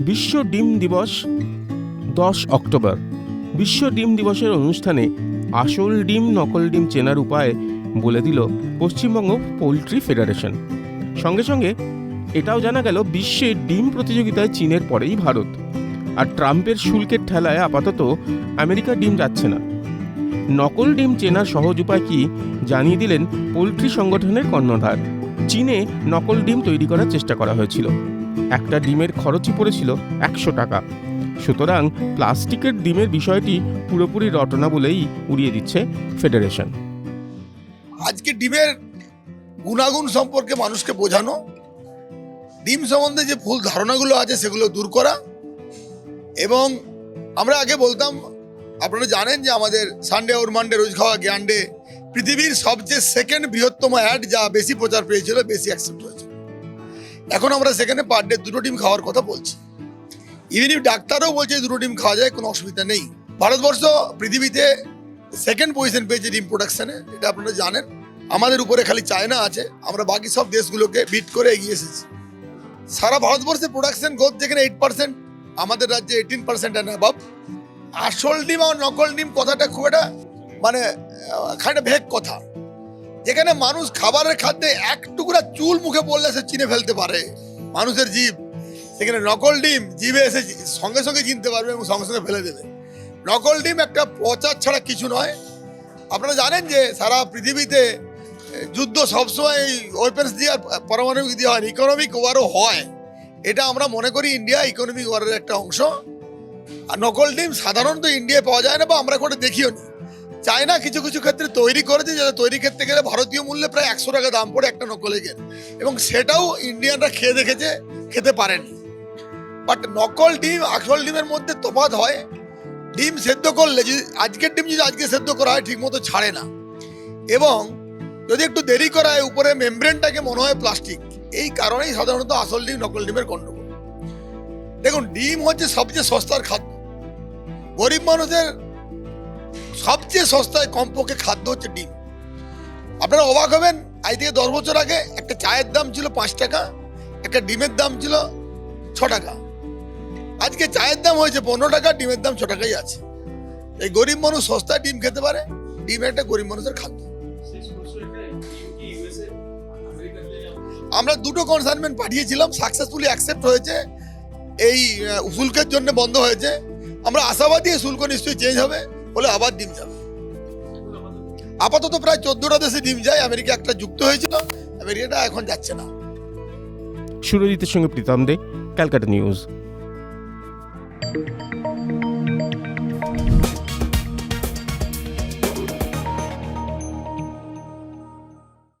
বিশ্ব ডিম দিবস, দশ অক্টোবর। বিশ্ব ডিম দিবসের অনুষ্ঠানে আসল ডিম, নকল ডিম চেনার উপায় বলে দিল পশ্চিমবঙ্গ পোলট্রি ফেডারেশন। সঙ্গে সঙ্গে এটাও জানা গেল, বিশ্বে ডিম প্রতিযোগিতায় চীনের পরেই ভারত। আর ট্রাম্পের শুল্কের ঠেলায় আপাতত আমেরিকা ডিম যাচ্ছে না। নকল ডিম চেনার সহজ উপায় কি জানিয়ে দিলেন পোলট্রি সংগঠনের কর্ণধার। চীনে নকল ডিম তৈরি করার চেষ্টা করা হয়েছিল। একটা ডিমের খরচই পড়েছিল একশো টাকা। সুতরাং প্লাস্টিকের ডিমের বিষয়টি পুরোপুরি রটনা বলেই উড়িয়ে দিচ্ছে ফেডারেশন। আজকে ডিমের গুণাগুণ সম্পর্কে মানুষকে বোঝানো, ডিম সম্বন্ধে যে ভুল ধারণাগুলো আছে সেগুলো দূর করা এবং আমরা আগে বলতাম আপনারা জানেন যে আমাদের সানডে ওর মানডে রোজ খাওয়া জ্ঞানডে পৃথিবীর সবচেয়ে সেকেন্ড বৃহত্তম অ্যাড যা বেশি প্রচার পেয়েছিল, বেশি অ্যাকসেপ্ট হয়েছে। এখন আমরা সেখানে পার ডে দুটো ডিম খাওয়ার কথা বলছি। ইভেন ডাক্তারও বলছে দুটো ডিম খাওয়া যায়, কোনো অসুবিধা নেই। ভারতবর্ষ পৃথিবীতে সেকেন্ড পজিশন পেয়েছে ডিম প্রোডাকশানে এটা আপনারা জানেন। আমাদের উপরে খালি চায়না আছে, আমরা বাকি সব দেশগুলোকে বিট করে এগিয়ে এসেছি। সারা ভারতবর্ষে প্রোডাকশন গ্রোথ যেখানে এইট পার্সেন্ট আমাদের রাজ্যে এইটিন পার্সেন্ট অ্যান্ড অ্যাবাভ আসল ডিম আর নকল ডিম কথাটা খুব একটা মানে খানিকটা ভেগ কথা। যেখানে মানুষ খাবারের খাদ্যে এক টুকরা চুল মুখে পড়লে সে চিনে ফেলতে পারে। মানুষের জীব। সেখানে নকল ডিম জিভে এসে সঙ্গে সঙ্গে চিনতে পারবে এবং সঙ্গে সঙ্গে ফেলে দেবে। নকল ডিম একটা প্রচার ছাড়া কিছু নয়। আপনারা জানেন যে সারা পৃথিবীতে যুদ্ধ সবসময় ওয়েপেন্স দিয়ে আর পারমাণবিক দিয়ে হয় ইকোনমিক ওয়ারও হয়। এটা আমরা মনে করি ইন্ডিয়া ইকোনমিক ওয়ারের একটা অংশ। আর নকল ডিম সাধারণত ইন্ডিয়ায় পাওয়া যায় না বা আমরা কোনো দেখিও নি। চায়না কিছু কিছু ক্ষেত্রে তৈরি করেছে যেটা তৈরি ক্ষেত্রে গেলে ভারতীয় মূল্যে প্রায় একশো টাকা দাম পড়ে একটা নকলের এবং সেটাও ইন্ডিয়ানরা খেয়ে দেখেছে, খেতে পারেনি। বাট নকল ডিম আসল ডিমের মধ্যে তফাৎ হয়, ডিম সেদ্ধ করলে যদি, আজকের ডিম যদি আজকে সেদ্ধ করা হয় ঠিক মতো ছাড়ে না। এবং যদি একটু দেরি করা হয়, উপরে মেমব্রেনটাকে মনে হয় প্লাস্টিক এই কারণেই সাধারণত আসল ডিম নকল ডিমের গণ্ডগোল দেখুন, ডিম হচ্ছে সবচেয়ে সস্তার খাদ্য। গরিব মানুষের সবচেয়ে সস্তায় কমপক্ষে খাদ্য হচ্ছে ডিম। আপনারা অবাক হবেন, আজ থেকে দশ বছর আগে একটা চায়ের দাম ছিল পাঁচ টাকা, একটা ডিমের দাম ছিল ছ টাকা। আজকে চায়ের দাম হয়েছে পনেরো টাকা, ডিমের দাম ছ টাকাই আছে। এই গরিব মানুষ সস্তায় ডিম খেতে পারে, ডিম একটা গরিব মানুষের খাদ্য। আমরা দুটো কনসাইনমেন্ট পাঠিয়েছিলাম সাকসেসফুলি অ্যাকসেপ্ট হয়েছে। এই শুল্কের জন্য বন্ধ হয়েছে। আমরা আশাবাদী এই শুল্ক নিশ্চয়ই চেঞ্জ হবে, বলে আবার ডিম যাবে। আপাতত প্রায় চোদ্দটা দেশে ডিম যায়, আমেরিকা একটা যুক্ত হয়েছিল, আমেরিকাটা এখন যাচ্ছে না। সুরজিতের সঙ্গে প্রীতম দে, ক্যালকাটা নিউজ।